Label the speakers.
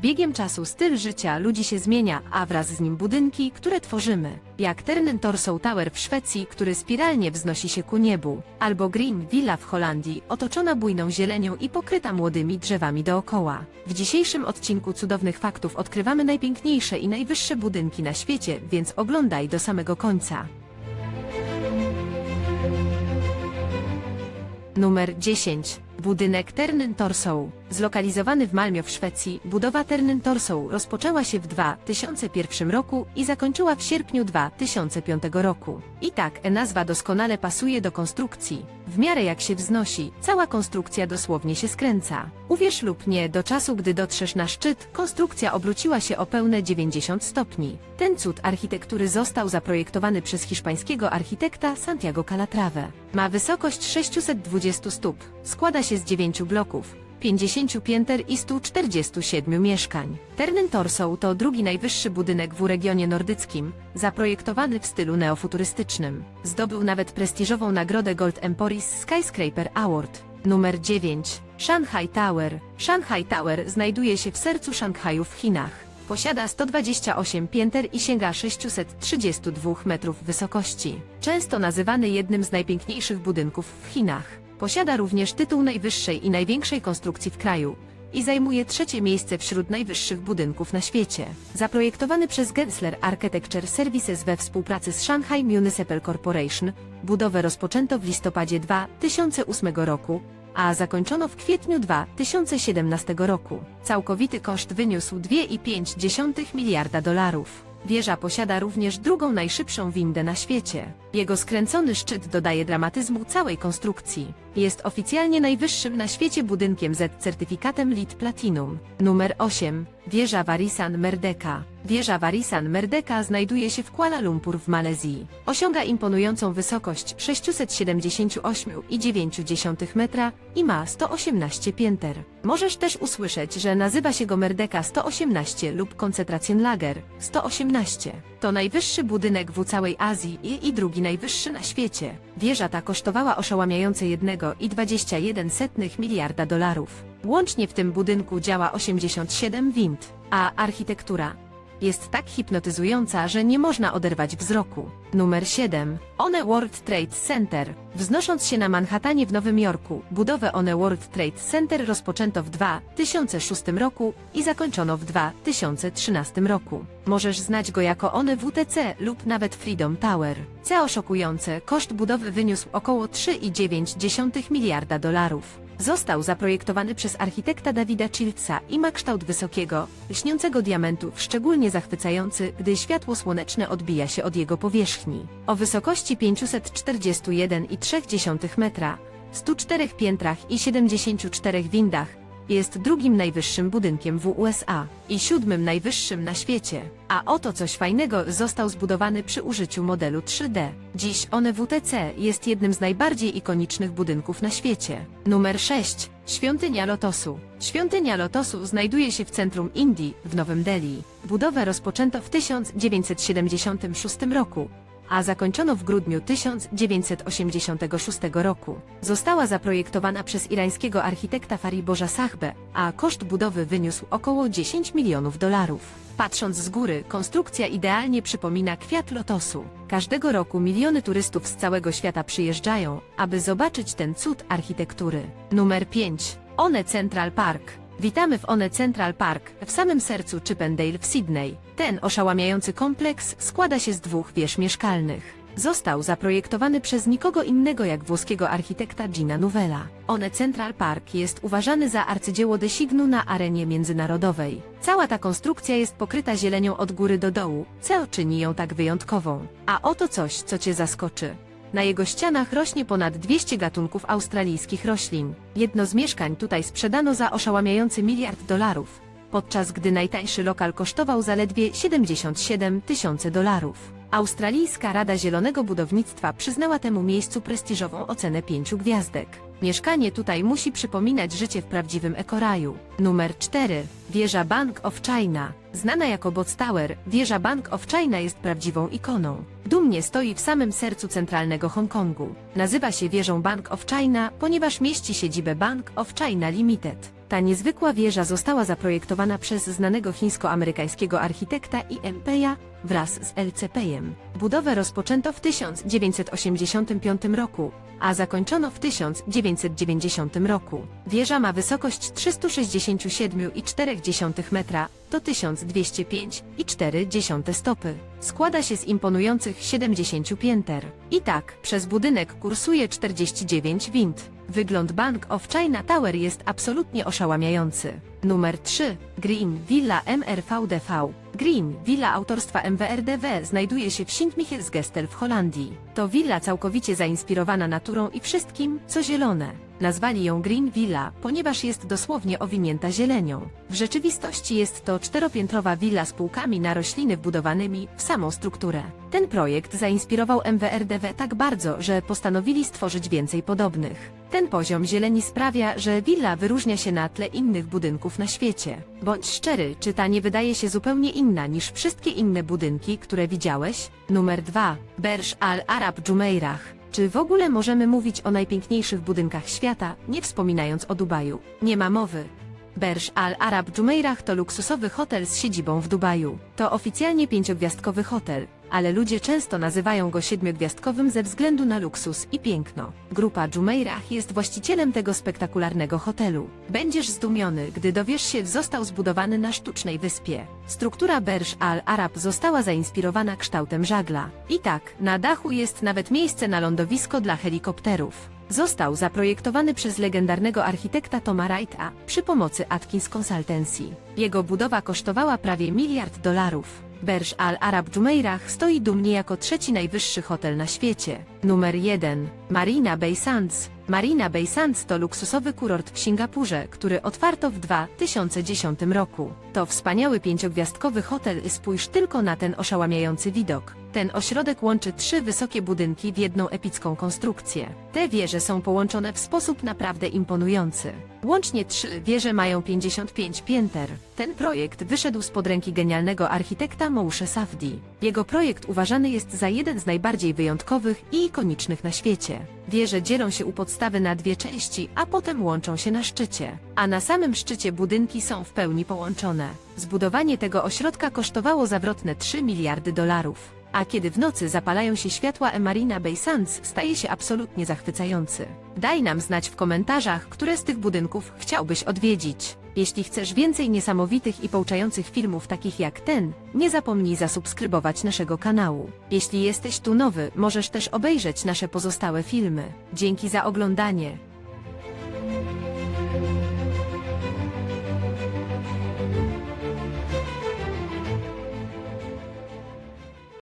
Speaker 1: Z biegiem czasu styl życia ludzi się zmienia, a wraz z nim budynki, które tworzymy. Jak Ternen Torso Tower w Szwecji, który spiralnie wznosi się ku niebu, albo Green Villa w Holandii, otoczona bujną zielenią i pokryta młodymi drzewami dookoła. W dzisiejszym odcinku cudownych faktów odkrywamy najpiękniejsze i najwyższe budynki na świecie, więc oglądaj do samego końca. Numer 10. Budynek Ternen Torso. Zlokalizowany w Malmö w Szwecji, budowa Ternen Torso rozpoczęła się w 2001 roku i zakończyła w sierpniu 2005 roku. I tak, nazwa doskonale pasuje do konstrukcji. W miarę jak się wznosi, cała konstrukcja dosłownie się skręca. Uwierz lub nie, do czasu gdy dotrzesz na szczyt, konstrukcja obróciła się o pełne 90 stopni. Ten cud architektury został zaprojektowany przez hiszpańskiego architekta Santiago Calatrave. Ma wysokość 620 stóp, składa się z 9 bloków, 50 pięter i 147 mieszkań. Ternen Torso to drugi najwyższy budynek w regionie nordyckim, zaprojektowany w stylu neofuturystycznym. Zdobył nawet prestiżową nagrodę Gold Emporis Skyscraper Award. Numer 9. Shanghai Tower. Shanghai Tower znajduje się w sercu Szanghaju w Chinach. Posiada 128 pięter i sięga 632 metrów wysokości. Często nazywany jednym z najpiękniejszych budynków w Chinach. Posiada również tytuł najwyższej i największej konstrukcji w kraju i zajmuje trzecie miejsce wśród najwyższych budynków na świecie. Zaprojektowany przez Gensler Architecture Services we współpracy z Shanghai Municipal Corporation, budowę rozpoczęto w listopadzie 2008 roku, a zakończono w kwietniu 2017 roku. Całkowity koszt wyniósł 2,5 miliarda dolarów. Wieża posiada również drugą najszybszą windę na świecie. Jego skręcony szczyt dodaje dramatyzmu całej konstrukcji. Jest oficjalnie najwyższym na świecie budynkiem z certyfikatem LEED Platinum. Numer 8. Wieża Varisan Merdeka. Wieża Varisan Merdeka znajduje się w Kuala Lumpur w Malezji. Osiąga imponującą wysokość 678,9 metra i ma 118 pięter. Możesz też usłyszeć, że nazywa się go Merdeka 118 lub Koncentracjenlager 118. To najwyższy budynek w całej Azji i, i drugi najwyższy na świecie. Wieża ta kosztowała oszałamiające 1,21 miliarda dolarów. Łącznie w tym budynku działa 87 wind, a architektura jest tak hipnotyzująca, że nie można oderwać wzroku. Numer 7. One World Trade Center. Wznosząc się na Manhattanie w Nowym Jorku, budowę One World Trade Center rozpoczęto w 2006 roku i zakończono w 2013 roku. Możesz znać go jako One WTC lub nawet Freedom Tower. Co szokujące, koszt budowy wyniósł około 3,9 miliarda dolarów. Został zaprojektowany przez architekta Davida Chiltsa i ma kształt wysokiego, lśniącego diamentu, szczególnie zachwycający, gdy światło słoneczne odbija się od jego powierzchni. O wysokości 541,3 metra, 104 piętrach i 74 windach, jest drugim najwyższym budynkiem w USA i siódmym najwyższym na świecie. A oto coś fajnego został zbudowany przy użyciu modelu 3D. Dziś one WTC jest jednym z najbardziej ikonicznych budynków na świecie. Numer 6. Świątynia Lotosu. Świątynia Lotosu znajduje się w centrum Indii, w Nowym Delhi. Budowę rozpoczęto w 1976 roku a zakończono w grudniu 1986 roku. Została zaprojektowana przez irańskiego architekta Fariborza Sahbe, a koszt budowy wyniósł około 10 milionów dolarów. Patrząc z góry, konstrukcja idealnie przypomina kwiat lotosu. Każdego roku miliony turystów z całego świata przyjeżdżają, aby zobaczyć ten cud architektury. Numer 5. One Central Park. Witamy w One Central Park, w samym sercu Chippendale w Sydney. Ten oszałamiający kompleks składa się z dwóch wież mieszkalnych. Został zaprojektowany przez nikogo innego jak włoskiego architekta Gina Novella. One Central Park jest uważany za arcydzieło designu na arenie międzynarodowej. Cała ta konstrukcja jest pokryta zielenią od góry do dołu, co czyni ją tak wyjątkową. A oto coś, co Cię zaskoczy. Na jego ścianach rośnie ponad 200 gatunków australijskich roślin. Jedno z mieszkań tutaj sprzedano za oszałamiający miliard dolarów, podczas gdy najtańszy lokal kosztował zaledwie 77 tysiące dolarów. Australijska Rada Zielonego Budownictwa przyznała temu miejscu prestiżową ocenę pięciu gwiazdek. Mieszkanie tutaj musi przypominać życie w prawdziwym ekoraju. Numer 4. Wieża Bank of China. Znana jako Bots Tower, wieża Bank of China jest prawdziwą ikoną. Dumnie stoi w samym sercu centralnego Hongkongu. Nazywa się wieżą Bank of China, ponieważ mieści siedzibę Bank of China Limited. Ta niezwykła wieża została zaprojektowana przez znanego chińsko-amerykańskiego architekta IMPeya wraz z LCP-jem. Budowę rozpoczęto w 1985 roku, a zakończono w 1990 roku. Wieża ma wysokość 367,4 metra, to 1205,4 stopy. Składa się z imponujących 70 pięter. I tak, przez budynek kursuje 49 wind. Wygląd Bank of China Tower jest absolutnie oszałamiający. Numer 3. Green Villa MRVDV. Green Villa autorstwa MWRDW znajduje się w Sint-Michielsgestel w Holandii. To willa całkowicie zainspirowana naturą i wszystkim, co zielone. Nazwali ją Green Villa, ponieważ jest dosłownie owinięta zielenią. W rzeczywistości jest to czteropiętrowa willa z półkami na rośliny wbudowanymi w samą strukturę. Ten projekt zainspirował MWRDW tak bardzo, że postanowili stworzyć więcej podobnych. Ten poziom zieleni sprawia, że willa wyróżnia się na tle innych budynków na świecie. Bądź szczery, czy ta nie wydaje się zupełnie inna niż wszystkie inne budynki, które widziałeś? Numer 2. Berj Al Arab Jumeirah. Czy w ogóle możemy mówić o najpiękniejszych budynkach świata, nie wspominając o Dubaju? Nie ma mowy. Berj Al Arab Jumeirah to luksusowy hotel z siedzibą w Dubaju. To oficjalnie pięciogwiazdkowy hotel, ale ludzie często nazywają go siedmiogwiazdkowym ze względu na luksus i piękno. Grupa Jumeirah jest właścicielem tego spektakularnego hotelu. Będziesz zdumiony, gdy dowiesz się, został zbudowany na sztucznej wyspie. Struktura Berj Al Arab została zainspirowana kształtem żagla. I tak, na dachu jest nawet miejsce na lądowisko dla helikopterów. Został zaprojektowany przez legendarnego architekta Toma Wrighta przy pomocy Atkins Consultancy. Jego budowa kosztowała prawie miliard dolarów. Berj Al Arab Jumeirah stoi dumnie jako trzeci najwyższy hotel na świecie. Numer 1. Marina Bay Sands. Marina Bay Sands to luksusowy kurort w Singapurze, który otwarto w 2010 roku. To wspaniały pięciogwiazdkowy hotel i spójrz tylko na ten oszałamiający widok. Ten ośrodek łączy trzy wysokie budynki w jedną epicką konstrukcję. Te wieże są połączone w sposób naprawdę imponujący. Łącznie trzy wieże mają 55 pięter. Ten projekt wyszedł spod ręki genialnego architekta Mousze Safdi. Jego projekt uważany jest za jeden z najbardziej wyjątkowych i ikonicznych na świecie. Wieże dzielą się u podstawy na dwie części, a potem łączą się na szczycie. A na samym szczycie budynki są w pełni połączone. Zbudowanie tego ośrodka kosztowało zawrotne 3 miliardy dolarów. A kiedy w nocy zapalają się światła Emarina Bay Sands, staje się absolutnie zachwycający. Daj nam znać w komentarzach, które z tych budynków chciałbyś odwiedzić. Jeśli chcesz więcej niesamowitych i pouczających filmów takich jak ten, nie zapomnij zasubskrybować naszego kanału. Jeśli jesteś tu nowy, możesz też obejrzeć nasze pozostałe filmy. Dzięki za oglądanie.